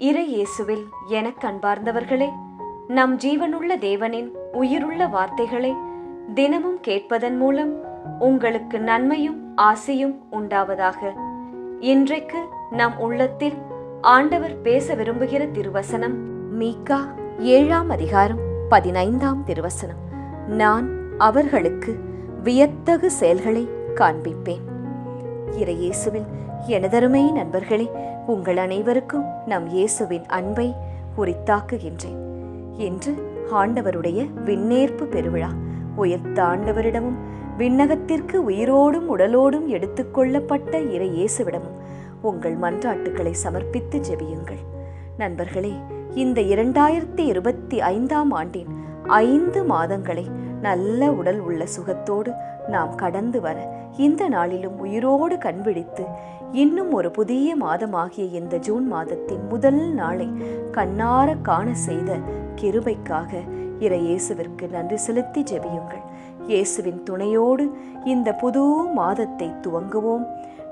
இறை இயேசுவில் எனக் அன்பார்ந்தவர்களே நம் ஜீவனுள்ள தேவனின் உயிருள்ள வார்த்தைகளை தினமும் கேட்பதன் மூலம் உங்களுக்கு நன்மையும் ஆசையும் உண்டாவதாக. இன்றைக்கு நம் உள்ளத்தில் ஆண்டவர் பேச விரும்புகிற திருவசனம் மீகா ஏழாம் அதிகாரம் பதினைந்தாம் திருவசனம். நான் அவர்களுக்கு வியத்தகு செயல்களை காண்பிப்பேன். இறையேசுவில் எனதருமை நண்பர்களே உங்கள் அனைவருக்கும் நம் இயேசுவின் அன்பை உரித்தாக்குகின்றேன். என்று ஆண்டவருடைய விண்ணேற்பு பெருவிழா. உயர்த்த ஆண்டவரிடமும் விண்ணகத்திற்கு உயிரோடும் உடலோடும் எடுத்துக்கொள்ளப்பட்ட இறை இயேசுவிடமும் உங்கள் மன்றாட்டுக்களை சமர்ப்பித்து ஜெபியுங்கள். நண்பர்களே இந்த இரண்டாயிரத்தி இருபத்தி ஐந்தாம் ஆண்டின் ஐந்து மாதங்களை நல்ல உடல் உள்ள சுகத்தோடு நாம் கடந்து வர இந்த நாளிலும் உயிரோடு கண்விழித்து இன்னும் ஒரு புதிய மாதமாகிய இந்த ஜூன் மாதத்தின் முதல் நாளை கண்ணார காண செய்த கிருபைக்காக இறை இயேசுவிற்கு நன்றி செலுத்தி ஜெபியுங்கள். இயேசுவின் துணையோடு இந்த புது மாதத்தை துவங்குவோம்.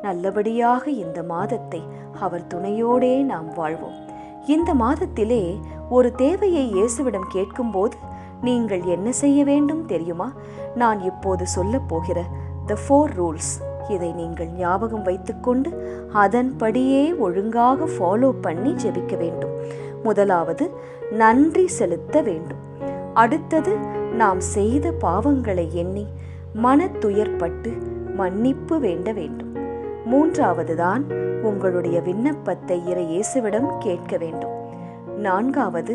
நல்லபடியாக இந்த மாதத்தை அவர் துணையோடே நாம் வாழ்வோம். இந்த மாதத்திலே ஒரு தேவையை இயேசுவிடம் கேட்கும்போது நீங்கள் என்ன செய்ய வேண்டும் தெரியுமா? நான் இப்போது சொல்லப் போகிற த ஃபோர் ரூல்ஸ் இதை நீங்கள் ஞாபகம் வைத்துக்கொண்டு அதன்படியே ஒழுங்காக ஃபாலோ பண்ணி ஜெபிக்க வேண்டும். முதலாவது நன்றி செலுத்த வேண்டும். அடுத்தது நாம் செய்த பாவங்களை எண்ணி மனத்துயர்பட்டு மன்னிப்பு வேண்ட வேண்டும். மூன்றாவதுதான் உங்களுடைய விண்ணப்பத்தை இறை இயேசுவிடம் கேட்க வேண்டும். நான்காவது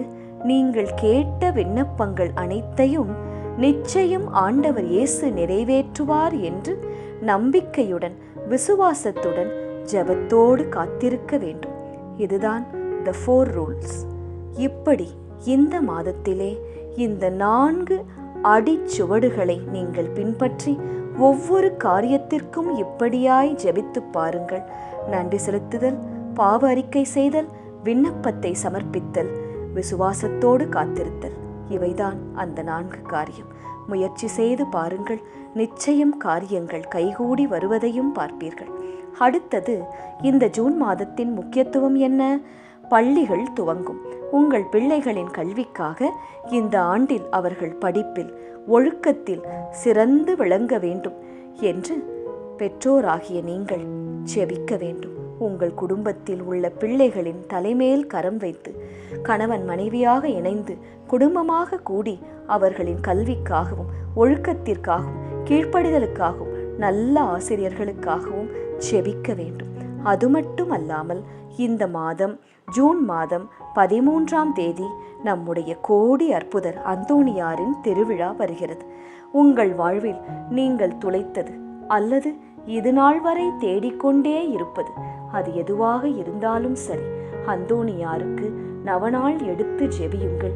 நீங்கள் கேட்ட விண்ணப்பங்கள் அனைத்தையும் நிச்சயம் ஆண்டவர் இயேசு நிறைவேற்றுவார் என்று நம்பிக்கையுடன் விசுவாசத்துடன் ஜெபத்தோடு காத்திருக்க வேண்டும். இதுதான் த ஃபோர் ரூல்ஸ் இப்படி இந்த மாதத்திலே இந்த நான்கு அடிச்சுவடுகளை நீங்கள் பின்பற்றி ஒவ்வொரு காரியத்திற்கும் இப்படியாய் ஜெபித்து பாருங்கள். நன்றி செலுத்துதல் பாவ அறிக்கை செய்தல் விண்ணப்பத்தை சமர்ப்பித்தல் விசுவாசத்தோடு காத்திருத்தல். இவைதான் அந்த நான்கு காரியம். முயற்சி செய்து பாருங்கள் நிச்சயம் காரியங்கள் கைகூடி வருவதையும் பார்ப்பீர்கள். அடுத்தது இந்த ஜூன் மாதத்தின் முக்கியத்துவம் என்ன? பள்ளிகள் துவங்கும். உங்கள் பிள்ளைகளின் கல்விக்காக இந்த ஆண்டில் அவர்கள் படிப்பில் ஒழுக்கத்தில் சிறந்து விளங்க வேண்டும் என்று பெற்றோராகிய நீங்கள் செபிக்க வேண்டும். உங்கள் குடும்பத்தில் உள்ள பிள்ளைகளின் தலைமேல் கரம் வைத்து கணவன் மனைவியாக இணைந்து குடும்பமாக கூடி அவர்களின் கல்விக்காகவும் ஒழுக்கத்திற்காகவும் கீழ்ப்படிதலுக்காகவும் நல்ல ஆசிரியர்களுக்காகவும் செபிக்க வேண்டும். அது மட்டும் அல்லாமல் இந்த மாதம் ஜூன் மாதம் பதிமூன்றாம் தேதி நம்முடைய கோடி அற்புதர் அந்தோணியாரின் திருவிழா வருகிறது. உங்கள் வாழ்வில் நீங்கள் துளைத்தது அல்லது இது நாள் வரை தேடிக்கொண்டே இருப்பது அது எதுவாக இருந்தாலும் சரி. அந்தோணியாருக்கு நவநாள் எடுத்து ஜெபியுங்கள்.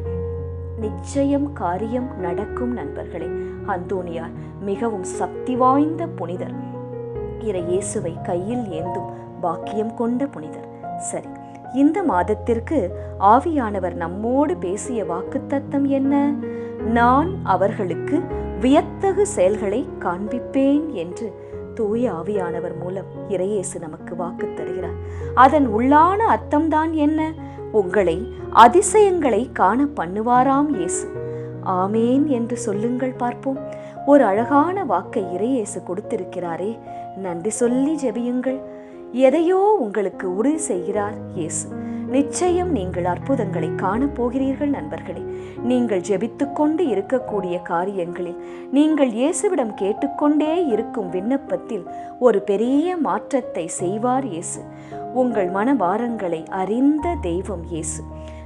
நிச்சயம் காரியம் நடக்கும் நண்பர்களே. அந்தோணியார் மிகவும் சக்தி வாய்ந்த புனிதர். இறை இயேசுவை கையில் ஏந்தும் பாக்கியம் கொண்ட புனிதர். சரி இந்த மாதத்திற்கு ஆவியானவர் நம்மோடு பேசிய வாக்குத்தத்தம் என்ன? நான் அவர்களுக்கு வியத்தகு செயல்களை காண்பிப்பேன் என்று தூய ஆவியானவர் மூலம் இறையேசு நமக்கு வாக்கு தருகிறார். அதன் உள்ளான அர்த்தம்தான் என்ன? உங்களை அதிசயங்களை காண பண்ணுவாராம் இயேசு. ஆமேன் என்று சொல்லுங்கள் பார்ப்போம். ஒரு அழகான வாக்கை இறையேசு கொடுத்திருக்கிறாரே. நன்றி சொல்லி ஜெபியுங்கள். எதையோ உங்களுக்கு உறுதி செய்கிறார் இயேசு. நிச்சயம் நீங்கள் அற்புதங்களை காணப் போகிறீர்கள் நண்பர்களே. நீங்கள் ஜெபித்துக்கொண்டு இருக்கக்கூடிய காரியங்களில் நீங்கள் இயேசுவிடம் கேட்டுக்கொண்டே இருக்கும் விண்ணப்பத்தில் ஒரு பெரிய மாற்றத்தை செய்வார் இயேசு. உங்கள் மனவாரங்களை அறிந்த தெய்வம் இயேசு.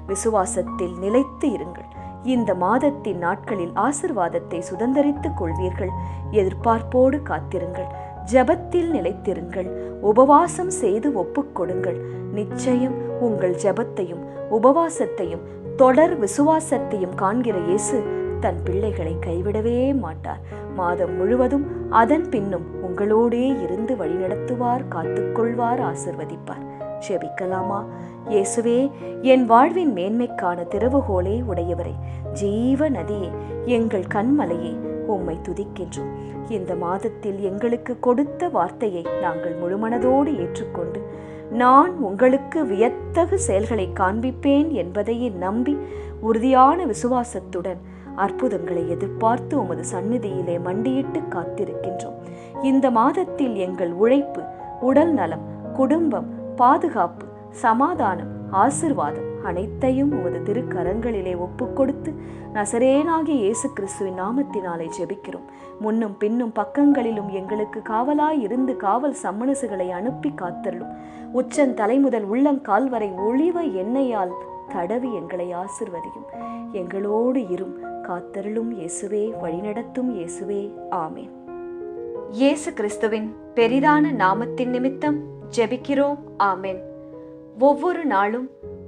விசுவாசத்தில் நிலைத்து இருங்கள். இந்த மாதத்தின் நாட்களில் ஆசிர்வாதத்தை சுதந்தரித்துக் கொள்வீர்கள். எதிர்பார்ப்போடு காத்திருங்கள். ஜபத்தில் நிலைத்திருங்கள். உபவாசம் செய்து ஒப்புக்கொடுங்கள் நிச்சயம் உங்கள் ஜபத்தையும் உபவாசத்தையும் தொடர் விசுவாசத்தையும் காண்கிற இயேசு தன் பிள்ளைகளை கைவிடவே மாட்டார். மாதம் முழுவதும் அதன் பின்னும் உங்களோடே இருந்து வழிநடத்துவார் காத்துக்கொள்வார் ஆசிர்வதிப்பார். ஜெபிக்கலாமா? இயேசுவே என் வாழ்வின் மேன்மைக்கான திறவுகோலே உடையவரே. ஜீவ நதியே எங்கள் கண்மலையே உம்மை துதிக்கின்றோம். இந்த மாதத்தில் எங்களுக்கு கொடுத்த வார்த்தையை நாங்கள் முழுமனதோடு ஏற்றுக்கொண்டு நான் உங்களுக்கு வியத்தகு செயல்களை காண்பிப்பேன் என்பதையே நம்பி உறுதியான விசுவாசத்துடன் அற்புதங்களை எதிர்பார்த்து உமது சந்நிதியிலே மண்டியிட்டு காத்திருக்கின்றோம். இந்த மாதத்தில் எங்கள் உழைப்பு உடல் நலம் குடும்பம் பாதுகாப்பு சமாதானம் ஆசிர்வாதம் அனைத்தையும் உமது திருக்கரங்களிலே ஒப்புக்கொடுத்து நசரேனாகிய இயேசு கிறிஸ்துவின் நாமத்தினாலே ஜெபிக்கிறோம். முன்னும் பின்னும் பக்கங்களிலும் எங்களுக்கு காவலாய் இருந்து காவல் சம்மனசுகளை அனுப்பி காத்தருளும். உச்சன் தலைமுதல் உள்ளங்கால் வரை ஒளிவ எண்ணெயால் தடவி எங்களை ஆசிர்வதியும். எங்களோடு இரும். காத்தருளும் இயேசுவே வழிநடத்தும் இயேசுவே. ஆமேன். இயேசு கிறிஸ்துவின் பெரிதான நாமத்தின் நிமித்தம் ஜெபிக்கிறோம். ஆமேன். ஒவ்வொரு நாளும்